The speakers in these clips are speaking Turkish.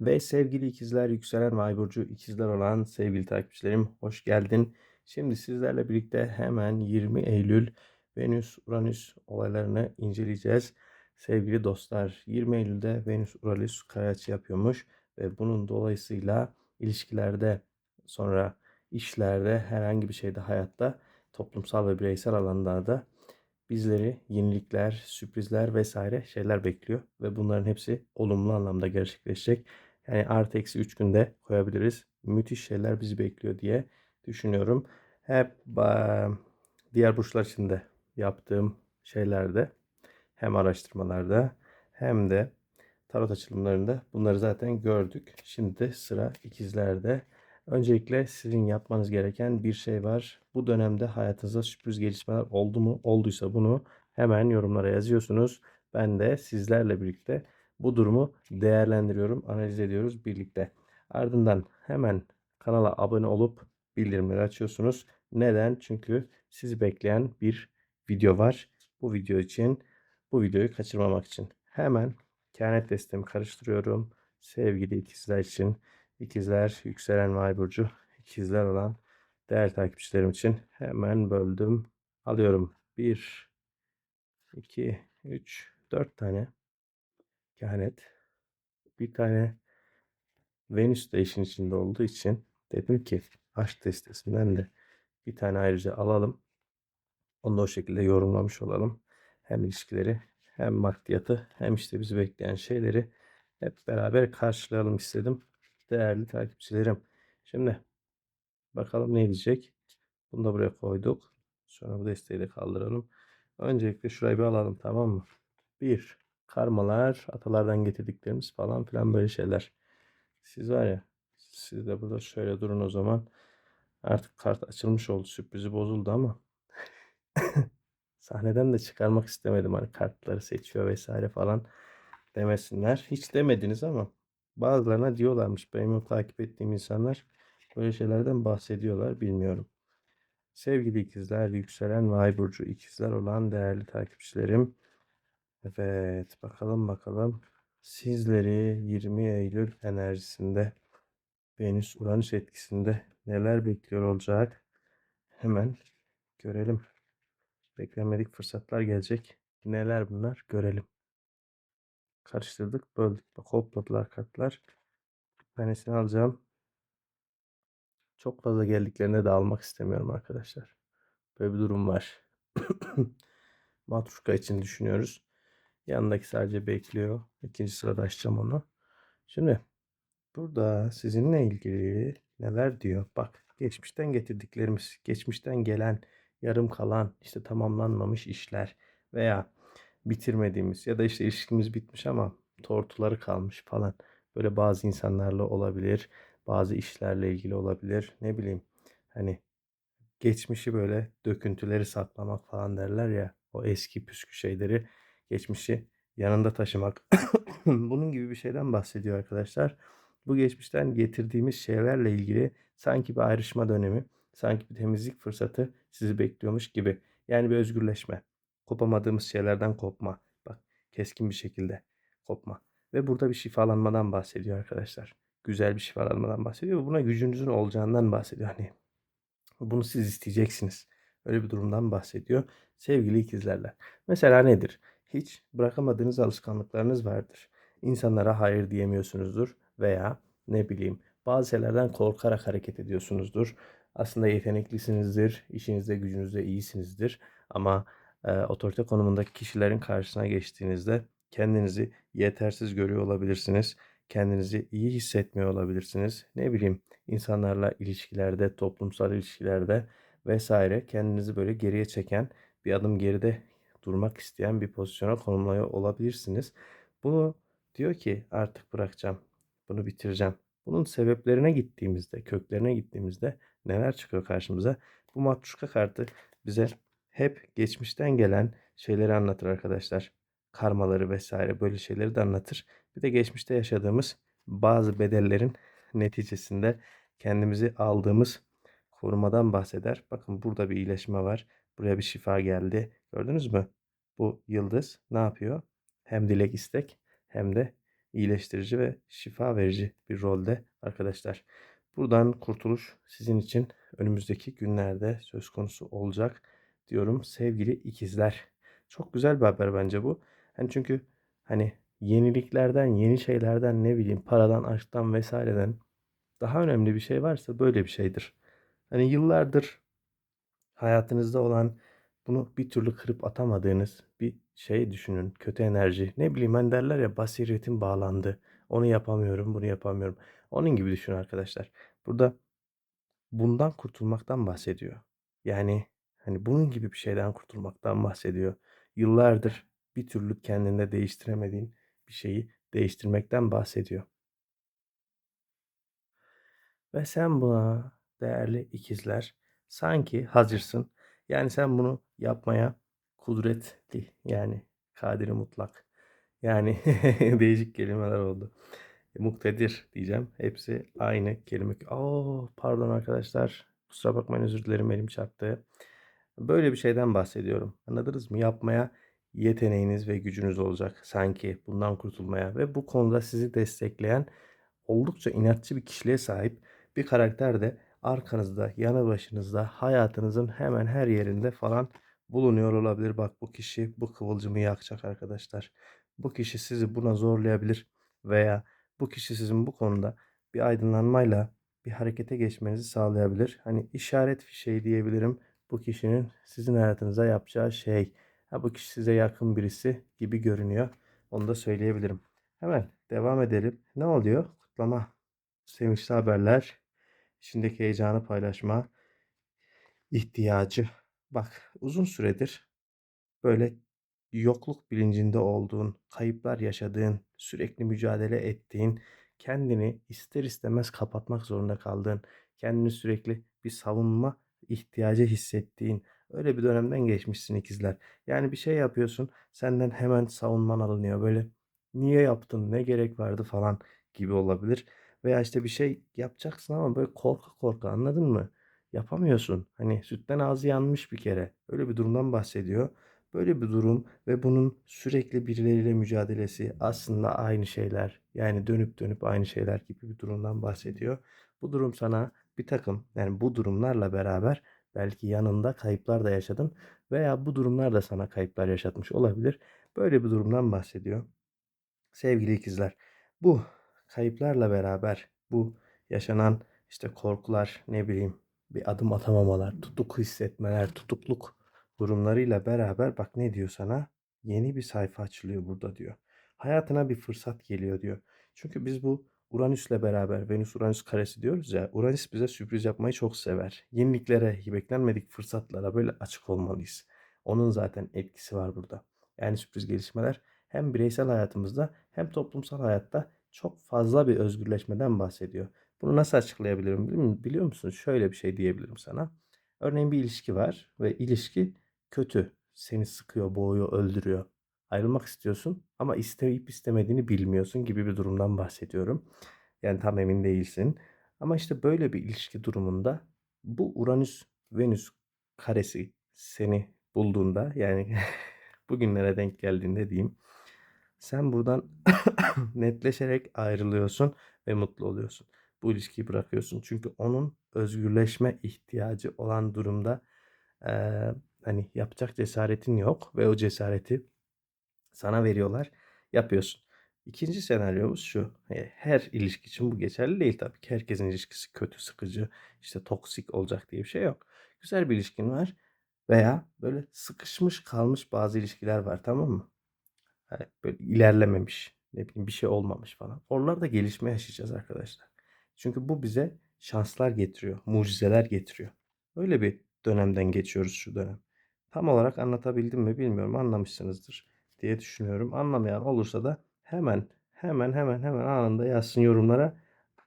Ve sevgili ikizler, yükselen ve burcu ikizler olan sevgili takipçilerim hoş geldin. Şimdi sizlerle birlikte hemen 20 Eylül Venüs Uranüs olaylarını inceleyeceğiz. Sevgili dostlar 20 Eylül'de Venüs Uranüs kare açı yapıyormuş ve bunun dolayısıyla ilişkilerde sonra işlerde herhangi bir şeyde hayatta toplumsal ve bireysel alanlarda bizleri yenilikler, sürprizler vesaire şeyler bekliyor ve bunların hepsi olumlu anlamda gerçekleşecek. Yani artı eksi 3 günde koyabiliriz. Müthiş şeyler bizi bekliyor diye düşünüyorum. Hep diğer burçlar için de yaptığım şeylerde hem araştırmalarda hem de tarot açılımlarında bunları zaten gördük. Şimdi de sıra ikizlerde. Öncelikle sizin yapmanız gereken bir şey var. Bu dönemde hayatınızda sürpriz gelişmeler oldu mu? Olduysa bunu hemen yorumlara yazıyorsunuz. Ben de sizlerle birlikte bu durumu değerlendiriyorum, analiz ediyoruz birlikte. Ardından hemen kanala abone olup bildirimleri açıyorsunuz. Neden? Çünkü sizi bekleyen bir video var. Bu video için, bu videoyu kaçırmamak için. Hemen kehanet destemi karıştırıyorum. Sevgili ikizler için, ikizler, yükselen ve burcu, ikizler olan değerli takipçilerim için hemen böldüm. Alıyorum. 1, 2, 3, 4 tane kehanet. Bir tane Venüs de işin içinde olduğu için dedim ki aşk testesinden de bir tane ayrıca alalım. Onu da o şekilde yorumlamış olalım. Hem ilişkileri hem maddiyatı hem işte bizi bekleyen şeyleri hep beraber karşılayalım istedim. Değerli takipçilerim. Şimdi bakalım ne diyecek. Bunu da buraya koyduk. Sonra bu desteği de kaldıralım. Öncelikle şurayı bir alalım tamam mı? Bir karmalar, atalardan getirdiklerimiz falan filan böyle şeyler. Siz var ya, siz de burada şöyle durun o zaman. Artık kart açılmış oldu, sürprizi bozuldu ama sahneden de çıkarmak istemedim hani kartları seçiyor vesaire falan demesinler. Hiç demediniz ama bazılarına diyorlarmış. Benim takip ettiğim insanlar böyle şeylerden bahsediyorlar bilmiyorum. Sevgili ikizler, yükselen ve ay burcu ikizler olan değerli takipçilerim. Evet bakalım bakalım. Sizleri 20 Eylül enerjisinde Venüs Uranüs etkisinde neler bekliyor olacak? Hemen görelim. Beklenmedik fırsatlar gelecek. Neler bunlar? Görelim. Karıştırdık, böldük. Bak hopladılar kartlar. Bir tanesini alacağım. Çok fazla geldiklerinde de almak istemiyorum arkadaşlar. Böyle bir durum var. Matruşka için düşünüyoruz. Yanındaki sadece bekliyor. İkinci sırada açacağım onu. Şimdi burada sizinle ilgili neler diyor? Bak geçmişten getirdiklerimiz, geçmişten gelen yarım kalan, işte tamamlanmamış işler veya bitirmediğimiz ya da işte ilişkimiz bitmiş ama tortuları kalmış falan. Böyle bazı insanlarla olabilir, bazı işlerle ilgili olabilir. Ne bileyim hani geçmişi böyle döküntüleri saklamak falan derler ya o eski püskü şeyleri geçmişi yanında taşımak. Bunun gibi bir şeyden bahsediyor arkadaşlar. Bu geçmişten getirdiğimiz şeylerle ilgili sanki bir ayrışma dönemi, sanki bir temizlik fırsatı sizi bekliyormuş gibi. Yani bir özgürleşme. Kopamadığımız şeylerden kopma. Bak keskin bir şekilde kopma. Ve burada bir şifalanmadan bahsediyor arkadaşlar. Güzel bir şifalanmadan bahsediyor. Buna gücünüzün olacağından bahsediyor. Hani bunu siz isteyeceksiniz. Öyle bir durumdan bahsediyor. Sevgili ikizlerler. Mesela nedir? Hiç bırakamadığınız alışkanlıklarınız vardır. İnsanlara hayır diyemiyorsunuzdur veya ne bileyim bazı şeylerden korkarak hareket ediyorsunuzdur. Aslında yeteneklisinizdir, işinizde gücünüzde iyisinizdir ama e, otorite konumundaki kişilerin karşısına geçtiğinizde kendinizi yetersiz görüyor olabilirsiniz. Kendinizi iyi hissetmiyor olabilirsiniz. Ne bileyim insanlarla ilişkilerde, toplumsal ilişkilerde vesaire kendinizi böyle geriye çeken, bir adım geride durmak isteyen bir pozisyona konumluyor olabilirsiniz. Bunu diyor ki artık bırakacağım. Bunu bitireceğim. Bunun sebeplerine gittiğimizde, köklerine gittiğimizde neler çıkıyor karşımıza? Bu matruşka kartı bize hep geçmişten gelen şeyleri anlatır arkadaşlar. Karmaları vesaire böyle şeyleri de anlatır. Bir de geçmişte yaşadığımız bazı bedellerin neticesinde kendimizi aldığımız korumadan bahseder. Bakın burada bir iyileşme var. Buraya bir şifa geldi. Gördünüz mü? Bu yıldız ne yapıyor? Hem dilek istek hem de iyileştirici ve şifa verici bir rolde arkadaşlar. Buradan kurtuluş sizin için önümüzdeki günlerde söz konusu olacak diyorum sevgili ikizler. Çok güzel bir haber bence bu. Hani çünkü hani yeniliklerden, yeni şeylerden ne bileyim paradan, aşktan vesaireden daha önemli bir şey varsa böyle bir şeydir. Hani yıllardır hayatınızda olan bunu bir türlü kırıp atamadığınız bir şey düşünün. Kötü enerji. Ne bileyim ben derler ya basiretim bağlandı. Onu yapamıyorum, bunu yapamıyorum. Onun gibi düşünün arkadaşlar. Burada bundan kurtulmaktan bahsediyor. Yani hani bunun gibi bir şeyden kurtulmaktan bahsediyor. Yıllardır bir türlü kendinde değiştiremediğin bir şeyi değiştirmekten bahsediyor. Ve sen buna değerli ikizler sanki hazırsın. Yani sen bunu yapmaya kudretli yani kadiri mutlak. Yani değişik kelimeler oldu. Muktedir diyeceğim. Hepsi aynı kelime. Oo, pardon arkadaşlar. Kusura bakmayın özür dilerim elim çarptı. Böyle bir şeyden bahsediyorum. Anladınız mı? Yapmaya yeteneğiniz ve gücünüz olacak sanki bundan kurtulmaya ve bu konuda sizi destekleyen oldukça inatçı bir kişiliğe sahip bir karakter de arkanızda, yanı başınızda, hayatınızın hemen her yerinde falan bulunuyor olabilir. Bak bu kişi bu kıvılcımı yakacak arkadaşlar. Bu kişi sizi buna zorlayabilir veya bu kişi sizin bu konuda bir aydınlanmayla bir harekete geçmenizi sağlayabilir. Hani işaret fişeği diyebilirim bu kişinin sizin hayatınıza yapacağı şey. Ha, bu kişi size yakın birisi gibi görünüyor. Onu da söyleyebilirim. Hemen devam edelim. Ne oluyor? Kutlama, sevinçli haberler, içindeki heyecanı paylaşma ihtiyacı. Bak uzun süredir böyle yokluk bilincinde olduğun, kayıplar yaşadığın, sürekli mücadele ettiğin, kendini ister istemez kapatmak zorunda kaldığın, kendini sürekli bir savunma ihtiyacı hissettiğin öyle bir dönemden geçmişsin ikizler. Yani bir şey yapıyorsun, senden hemen savunman alınıyor. Böyle niye yaptın, ne gerek vardı falan gibi olabilir. Veya işte bir şey yapacaksın ama böyle korka korka anladın mı? Yapamıyorsun. Hani sütten ağzı yanmış bir kere. Öyle bir durumdan bahsediyor. Böyle bir durum ve bunun sürekli birileriyle mücadelesi aslında aynı şeyler. Yani dönüp dönüp aynı şeyler gibi bir durumdan bahsediyor. Bu durum sana bir takım yani bu durumlarla beraber belki yanında kayıplar da yaşadın veya bu durumlar da sana kayıplar yaşatmış olabilir. Böyle bir durumdan bahsediyor. Sevgili ikizler, bu kayıplarla beraber bu yaşanan işte korkular, ne bileyim bir adım atamamalar, tutuk hissetmeler, tutukluk durumlarıyla beraber bak ne diyor sana? Yeni bir sayfa açılıyor burada diyor. Hayatına bir fırsat geliyor diyor. Çünkü biz bu Uranüs'le beraber Venüs Uranüs karesi diyoruz ya. Uranüs bize sürpriz yapmayı çok sever. Yeniliklere, beklenmedik fırsatlara böyle açık olmalıyız. Onun zaten etkisi var burada. Yani sürpriz gelişmeler hem bireysel hayatımızda hem toplumsal hayatta çok fazla bir özgürleşmeden bahsediyor. Bunu nasıl açıklayabilirim biliyor musunuz? Şöyle bir şey diyebilirim sana. Örneğin bir ilişki var ve ilişki kötü. Seni sıkıyor, boğuyor, öldürüyor. Ayrılmak istiyorsun ama isteyip istemediğini bilmiyorsun gibi bir durumdan bahsediyorum. Yani tam emin değilsin. Ama işte böyle bir ilişki durumunda bu Uranüs Venüs karesi seni bulduğunda yani bugünlere denk geldiğinde diyeyim. Sen buradan netleşerek ayrılıyorsun ve mutlu oluyorsun. Bu ilişkiyi bırakıyorsun. Çünkü onun özgürleşme ihtiyacı olan durumda e, hani yapacak cesaretin yok ve o cesareti sana veriyorlar. Yapıyorsun. İkinci senaryomuz şu. Her ilişki için bu geçerli değil tabii ki. Herkesin ilişkisi kötü, sıkıcı, işte toksik olacak diye bir şey yok. Güzel bir ilişkin var veya böyle sıkışmış kalmış bazı ilişkiler var tamam mı? Yani böyle ilerlememiş, ne bileyim bir şey olmamış falan. Oralarda gelişme yaşayacağız arkadaşlar. Çünkü bu bize şanslar getiriyor, mucizeler getiriyor. Öyle bir dönemden geçiyoruz şu dönem. Tam olarak anlatabildim mi bilmiyorum. Anlamışsınızdır diye düşünüyorum. Anlamayan olursa da hemen hemen hemen hemen anında yazsın yorumlara.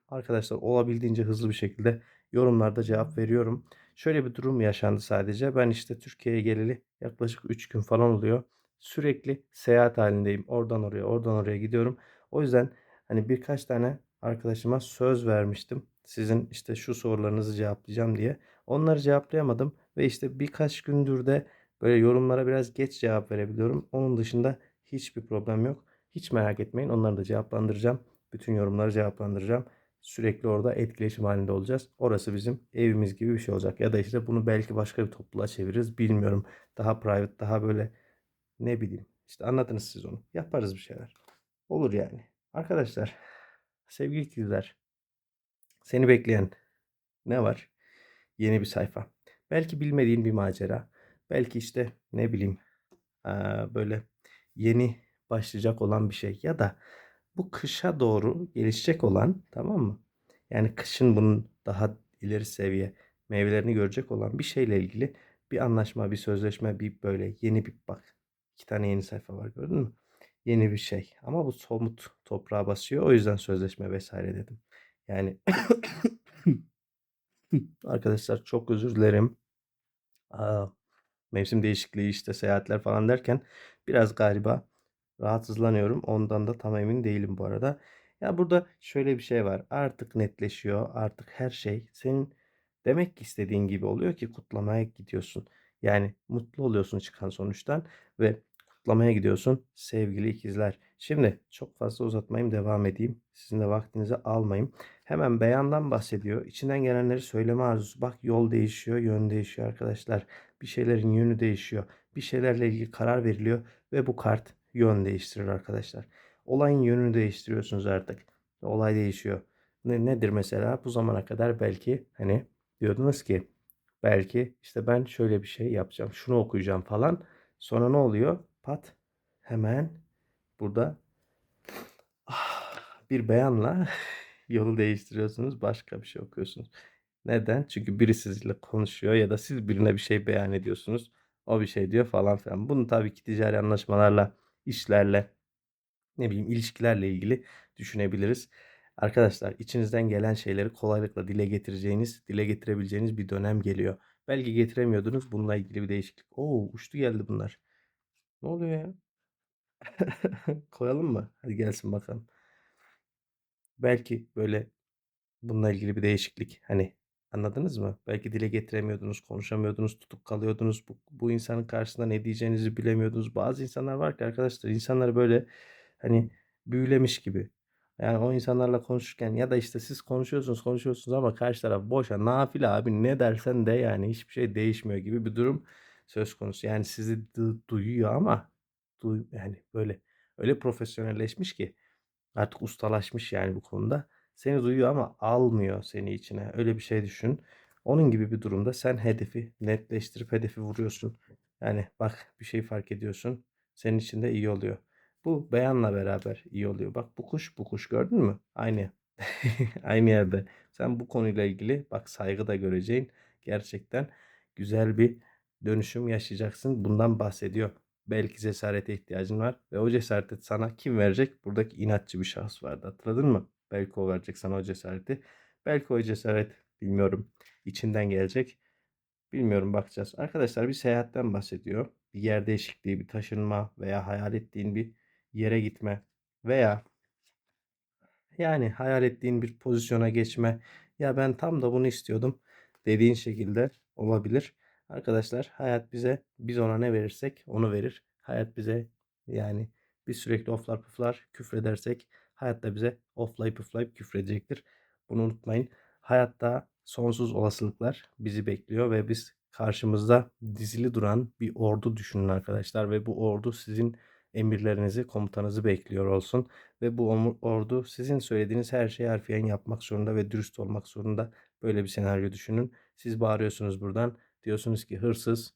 Arkadaşlar olabildiğince hızlı bir şekilde yorumlarda cevap veriyorum. Şöyle bir durum yaşandı sadece. Ben işte Türkiye'ye geleli yaklaşık 3 gün falan oluyor. Sürekli seyahat halindeyim. Oradan oraya, oradan oraya gidiyorum. O yüzden hani birkaç tane arkadaşıma söz vermiştim. Sizin işte şu sorularınızı cevaplayacağım diye. Onları cevaplayamadım ve işte birkaç gündür de böyle yorumlara biraz geç cevap verebiliyorum. Onun dışında hiçbir problem yok. Hiç merak etmeyin. Onları da cevaplandıracağım. Bütün yorumları cevaplandıracağım. Sürekli orada etkileşim halinde olacağız. Orası bizim evimiz gibi bir şey olacak. Ya da işte bunu belki başka bir topluluğa çeviririz. Bilmiyorum. Daha private, daha böyle ne bileyim. İşte anladınız siz onu. Yaparız bir şeyler. Olur yani. Arkadaşlar, sevgili ikizler, seni bekleyen ne var? Yeni bir sayfa. Belki bilmediğin bir macera. Belki işte ne bileyim böyle yeni başlayacak olan bir şey. Ya da bu kışa doğru gelişecek olan tamam mı? Yani kışın bunun daha ileri seviye meyvelerini görecek olan bir şeyle ilgili bir anlaşma, bir sözleşme, bir böyle yeni bir bak. iki tane yeni sayfa var gördün mü? Yeni bir şey. Ama bu somut toprağa basıyor. O yüzden sözleşme vesaire dedim. Yani arkadaşlar çok özür dilerim. Aa, mevsim değişikliği işte seyahatler falan derken biraz galiba rahatsızlanıyorum. Ondan da tam emin değilim bu arada. Ya burada şöyle bir şey var. Artık netleşiyor. Artık her şey senin demek ki istediğin gibi oluyor ki kutlamaya gidiyorsun. Yani mutlu oluyorsun çıkan sonuçtan ve kutlamaya gidiyorsun sevgili ikizler. Şimdi çok fazla uzatmayayım devam edeyim. Sizin de vaktinizi almayayım. Hemen beyandan bahsediyor. İçinden gelenleri söyleme arzusu. Bak yol değişiyor, yön değişiyor arkadaşlar. Bir şeylerin yönü değişiyor. Bir şeylerle ilgili karar veriliyor ve bu kart yön değiştirir arkadaşlar. Olayın yönünü değiştiriyorsunuz artık. Olay değişiyor. Ne, nedir mesela? Bu zamana kadar belki hani diyordunuz ki belki işte ben şöyle bir şey yapacağım. Şunu okuyacağım falan. Sonra ne oluyor? Pat hemen burada ah, bir beyanla yolu değiştiriyorsunuz. Başka bir şey okuyorsunuz. Neden? Çünkü biri sizinle konuşuyor ya da siz birine bir şey beyan ediyorsunuz. O bir şey diyor falan filan. Bunu tabii ki ticari anlaşmalarla, işlerle, ne bileyim ilişkilerle ilgili düşünebiliriz. Arkadaşlar içinizden gelen şeyleri kolaylıkla dile getireceğiniz, dile getirebileceğiniz bir dönem geliyor. Belki getiremiyordunuz. Bununla ilgili bir değişiklik. Oo uçtu geldi bunlar. Ne oluyor ya? Koyalım mı? Hadi gelsin bakalım. Belki böyle bununla ilgili bir değişiklik. Hani anladınız mı? Belki dile getiremiyordunuz, konuşamıyordunuz, tutup kalıyordunuz. Bu, bu insanın karşısında ne diyeceğinizi bilemiyordunuz. Bazı insanlar var ki arkadaşlar insanları böyle hani büyülemiş gibi. Yani o insanlarla konuşurken ya da işte siz konuşuyorsunuz konuşuyorsunuz ama karşı taraf boşa nafile abi ne dersen de yani hiçbir şey değişmiyor gibi bir durum söz konusu. Yani sizi du- duyuyor ama duy, yani böyle öyle profesyonelleşmiş ki artık ustalaşmış yani bu konuda. Seni duyuyor ama almıyor seni içine. Öyle bir şey düşün. Onun gibi bir durumda sen hedefi netleştirip hedefi vuruyorsun. Yani bak bir şey fark ediyorsun. Senin için de iyi oluyor. Bu beyanla beraber iyi oluyor. Bak bu kuş bu kuş gördün mü? Aynı. Aynı yerde. Sen bu konuyla ilgili bak saygı da göreceğin gerçekten güzel bir dönüşüm yaşayacaksın. Bundan bahsediyor. Belki cesarete ihtiyacın var ve o cesareti sana kim verecek? Buradaki inatçı bir şahıs vardı. Hatırladın mı? Belki o verecek sana o cesareti. Belki o cesaret bilmiyorum içinden gelecek. Bilmiyorum bakacağız. Arkadaşlar bir seyahatten bahsediyor. Bir yer değişikliği, bir taşınma veya hayal ettiğin bir yere gitme veya yani hayal ettiğin bir pozisyona geçme. Ya ben tam da bunu istiyordum dediğin şekilde olabilir. Arkadaşlar hayat bize biz ona ne verirsek onu verir. Hayat bize yani biz sürekli oflar puflar küfredersek hayat da bize oflayıp puflayıp küfredecektir. Bunu unutmayın. Hayatta sonsuz olasılıklar bizi bekliyor ve biz karşımızda dizili duran bir ordu düşünün arkadaşlar ve bu ordu sizin emirlerinizi, komutanınızı bekliyor olsun ve bu ordu sizin söylediğiniz her şeyi harfiyen yapmak zorunda ve dürüst olmak zorunda. Böyle bir senaryo düşünün. Siz bağırıyorsunuz buradan. Diyorsunuz ki hırsız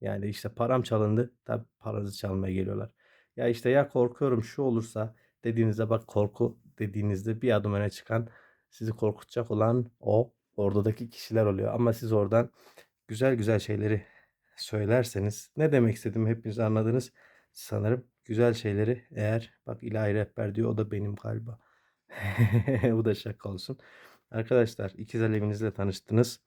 yani işte param çalındı. Tabii paranızı çalmaya geliyorlar. Ya işte ya korkuyorum şu olursa dediğinizde bak korku dediğinizde bir adım öne çıkan sizi korkutacak olan o ordudaki kişiler oluyor. Ama siz oradan güzel güzel şeyleri söylerseniz ne demek istedim hepiniz anladınız sanırım. Güzel şeyleri eğer bak ilahi rehber diyor o da benim galiba. Bu da şaka olsun. Arkadaşlar ikiz evinizle tanıştınız.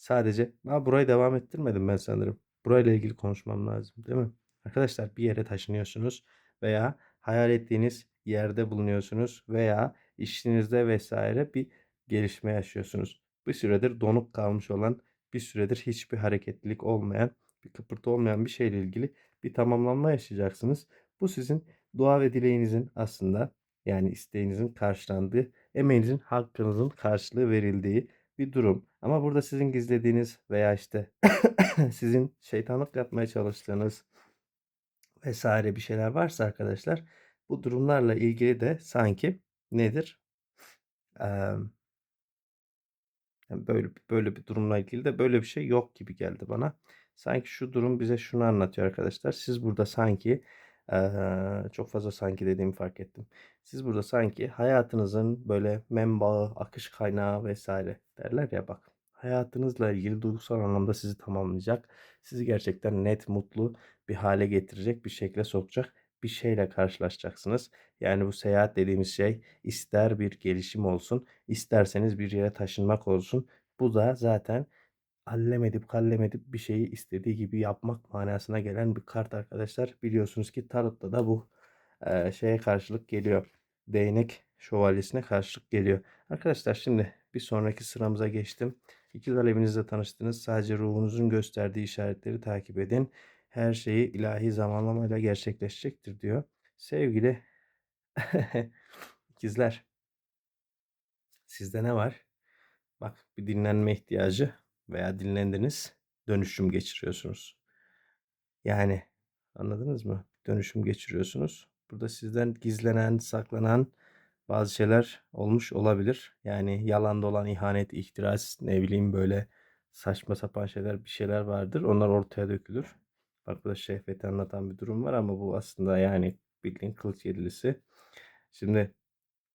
Sadece ha, burayı devam ettirmedim ben sanırım. Burayla ilgili konuşmam lazım değil mi? Arkadaşlar bir yere taşınıyorsunuz veya hayal ettiğiniz yerde bulunuyorsunuz veya işinizde vesaire bir gelişme yaşıyorsunuz. Bir süredir donuk kalmış olan, bir süredir hiçbir hareketlilik olmayan, bir kıpırtı olmayan bir şeyle ilgili bir tamamlanma yaşayacaksınız. Bu sizin dua ve dileğinizin aslında yani isteğinizin karşılandığı, emeğinizin hakkınızın karşılığı verildiği bir durum. Ama burada sizin gizlediğiniz veya işte sizin şeytanlık yapmaya çalıştığınız vesaire bir şeyler varsa arkadaşlar bu durumlarla ilgili de sanki nedir? Yani böyle böyle bir durumla ilgili de böyle bir şey yok gibi geldi bana. Sanki şu durum bize şunu anlatıyor arkadaşlar. Siz burada sanki eee, çok fazla sanki dediğimi fark ettim. Siz burada sanki hayatınızın böyle menbaı, akış kaynağı vesaire derler ya bak. Hayatınızla ilgili duygusal anlamda sizi tamamlayacak, sizi gerçekten net, mutlu bir hale getirecek, bir şekle sokacak bir şeyle karşılaşacaksınız. Yani bu seyahat dediğimiz şey ister bir gelişim olsun, isterseniz bir yere taşınmak olsun. Bu da zaten allem edip kallem edip bir şeyi istediği gibi yapmak manasına gelen bir kart arkadaşlar. Biliyorsunuz ki tarotta da bu eee, şeye karşılık geliyor. Değnek şövalyesine karşılık geliyor. Arkadaşlar şimdi bir sonraki sıramıza geçtim. İkizler evinizde tanıştınız. Sadece ruhunuzun gösterdiği işaretleri takip edin. Her şeyi ilahi zamanlamayla gerçekleşecektir diyor. Sevgili ikizler, sizde ne var? Bak bir dinlenme ihtiyacı veya dinlendiniz, dönüşüm geçiriyorsunuz. Yani anladınız mı? Dönüşüm geçiriyorsunuz. Burada sizden gizlenen, saklanan bazı şeyler olmuş olabilir. Yani yalan dolan, ihanet, ihtiras, ne bileyim böyle saçma sapan şeyler, bir şeyler vardır. Onlar ortaya dökülür. Bak burada şehveti anlatan bir durum var ama bu aslında yani bildiğin kılıç yedilisi. Şimdi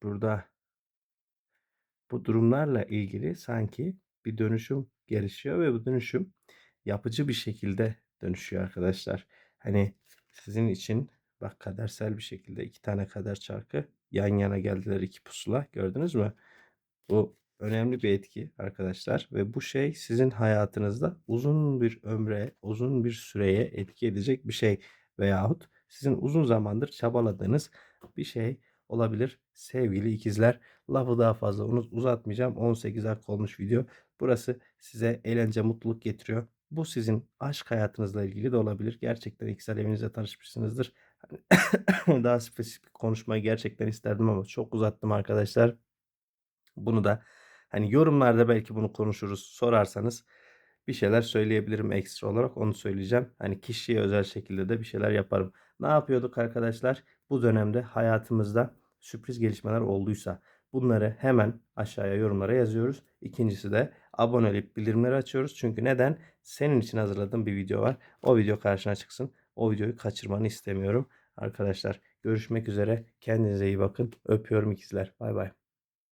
burada bu durumlarla ilgili sanki bir dönüşüm gelişiyor ve bu dönüşüm yapıcı bir şekilde dönüşüyor arkadaşlar. Hani sizin için bak kadersel bir şekilde iki tane kader çarkı yan yana geldiler iki pusula gördünüz mü? Bu önemli bir etki arkadaşlar ve bu şey sizin hayatınızda uzun bir ömre, uzun bir süreye etki edecek bir şey veyahut sizin uzun zamandır çabaladığınız bir şey olabilir sevgili ikizler. Lafı daha fazla uzatmayacağım. 18 dakika olmuş video. Burası size eğlence, mutluluk getiriyor. Bu sizin aşk hayatınızla ilgili de olabilir. Gerçekten ikizler evinizde tanışmışsınızdır. Daha spesifik konuşmayı gerçekten isterdim ama çok uzattım arkadaşlar. Bunu da hani yorumlarda belki bunu konuşuruz sorarsanız bir şeyler söyleyebilirim ekstra olarak onu söyleyeceğim. Hani kişiye özel şekilde de bir şeyler yaparım. Ne yapıyorduk arkadaşlar? Bu dönemde hayatımızda sürpriz gelişmeler olduysa bunları hemen aşağıya yorumlara yazıyoruz. İkincisi de abone olup bildirimleri açıyoruz. Çünkü neden? Senin için hazırladığım bir video var. O video karşına çıksın. O videoyu kaçırmanı istemiyorum. Arkadaşlar görüşmek üzere. Kendinize iyi bakın. Öpüyorum ikizler. Bay bay.